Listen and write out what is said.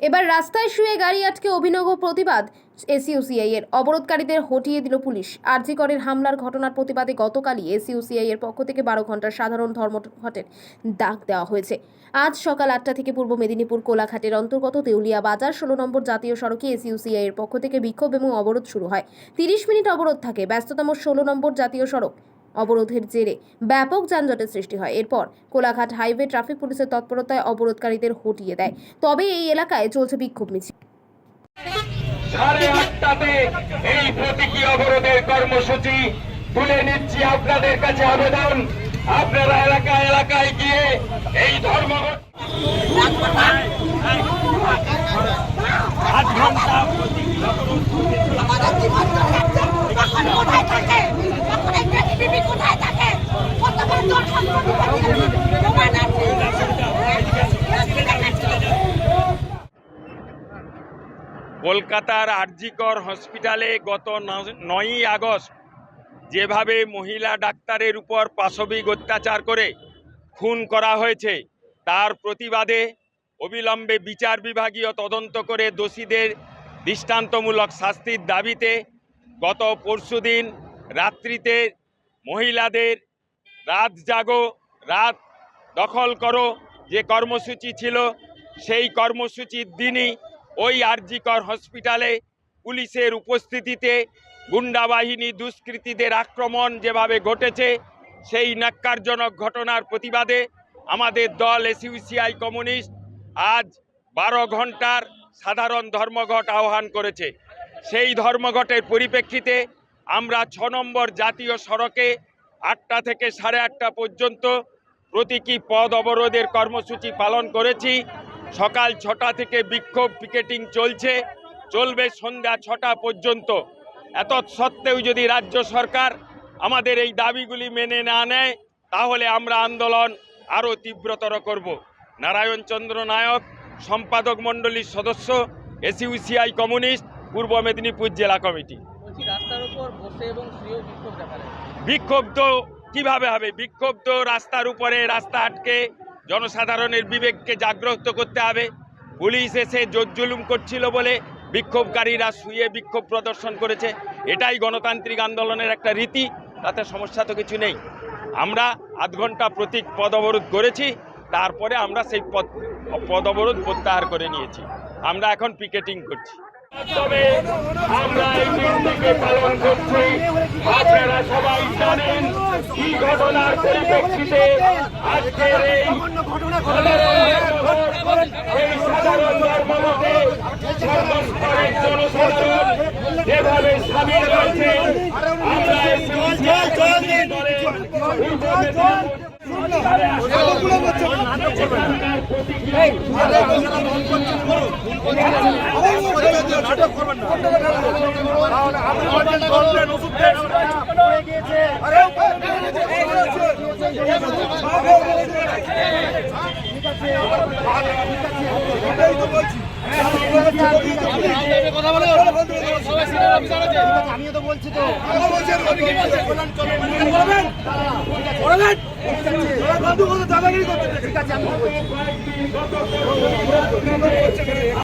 এবার রাস্তায় শুয়ে গাড়ি আটকে অভিনব প্রতিবাদ এসইউসিআই এর। অবরোধকারীদের হটিয়ে দিল পুলিশ। আরজিকরের হামলার ঘটনার প্রতিবাদে গতকালই এসইউসিআই এর পক্ষ থেকে বারো ঘণ্টার সাধারণ ধর্মঘটের ডাক দেওয়া হয়েছে। আজ সকাল আটটা থেকে পূর্ব মেদিনীপুর কোলাঘাটের অন্তর্গত দেউলিয়া বাজার ষোলো নম্বর জাতীয় সড়কে এসইউসিআই এর পক্ষ থেকে বিক্ষোভ এবং অবরোধ শুরু হয়। তিরিশ মিনিট অবরোধ থাকে। ব্যস্ততম ষোলো নম্বর জাতীয় সড়ক অবরোধের জেরে ব্যাপক যানজটের সৃষ্টি হয়। এরপর কোলাঘাট হাইওয়ে ট্রাফিক পুলিশের তৎপরতায় অবরোধকারীদের হটিয়ে দেয়। তবে এই এলাকায় চলছে বিক্ষোভ মিছিল। সাড়ে আটটাতে এই প্রতীকী অবরোধের কর্মসূচি তুলে নিচ্ছি আপনাদের কাছে আবেদন। আপনারা এলাকায় এলাকায় গিয়ে এই ধর্মঘট কোথায় কলকাতার আরজিকর হসপিটালে গত নয়ই আগস্ট যেভাবে মহিলা ডাক্তারের উপর পাশবিক অত্যাচার করে খুন করা হয়েছে, তার প্রতিবাদে অবিলম্বে বিচার বিভাগীয় তদন্ত করে দোষীদের দৃষ্টান্তমূলক শাস্তির দাবিতে গত পরশুদিন রাত্রিতে মহিলাদের রাত জাগো, রাত দখল করো যে কর্মসূচি ছিল, সেই কর্মসূচির দিনই ওই আরজিকর হসপিটালে পুলিশের উপস্থিতিতে গুন্ডা বাহিনী দুষ্কৃতীদের আক্রমণ যেভাবে ঘটেছে, সেই ন্যাক্কারজনক ঘটনার প্রতিবাদে আমাদের দল এসইউসিআই কমিউনিস্ট আজ বারো ঘণ্টার সাধারণ ধর্মঘট আহ্বান করেছে। সেই ধর্মঘটের পরিপ্রেক্ষিতে আমরা ছ নম্বর জাতীয় সড়কে আটটা থেকে সাড়ে আটটা পর্যন্ত প্রতীকী পদ অবরোধের কর্মসূচি পালন করেছি। সকাল ছটা থেকে বিক্ষোভ পিকেটিং চলছে। চলবে সন্ধ্যা ছটা পর্যন্ত। এত সত্ত্বেও যদি রাজ্য সরকার আমাদের এই দাবিগুলি মেনে না নেয় তাহলে আমরা আন্দোলন আরও তীব্রতর করব। নারায়ণ চন্দ্র নায়ক সম্পাদক মণ্ডলীর সদস্য এসইউসিআই কমিউনিস্ট পূর্ব মেদিনীপুর জেলা কমিটি। রাস্তার উপর বসে এবং বিক্ষোভ বিক্ষোভ তো কীভাবে হবে? বিক্ষোভ তো রাস্তার উপরে রাস্তা আটকে জনসাধারণের বিবেককে জাগ্রত করতে হবে। পুলিশ এসে জোরজুলুম করছিল বলে বিক্ষোভকারীরা শুয়ে বিক্ষোভ প্রদর্শন করেছে। এটাই গণতান্ত্রিক আন্দোলনের একটা রীতি, তাতে সমস্যা তো কিছু নেই। আমরা আধ ঘণ্টা প্রতীক পদ অবরোধ করেছি, তারপরে আমরা সেই পদ পদ অবরোধ প্রত্যাহার করে নিয়েছি। আমরা এখন পিকেটিং করছি। তবে আমরা এই পালন করছি। আপনারা সবাই জানেন কি ঘটনার পরিপ্রেক্ষিতে আজকের এই এই সাধারণ ধর্মমতে সর্বস্তরের জনসাধারণ যেভাবে সামিল রয়েছে আমরা আমিও তো বলছি। তো ঠিক আছে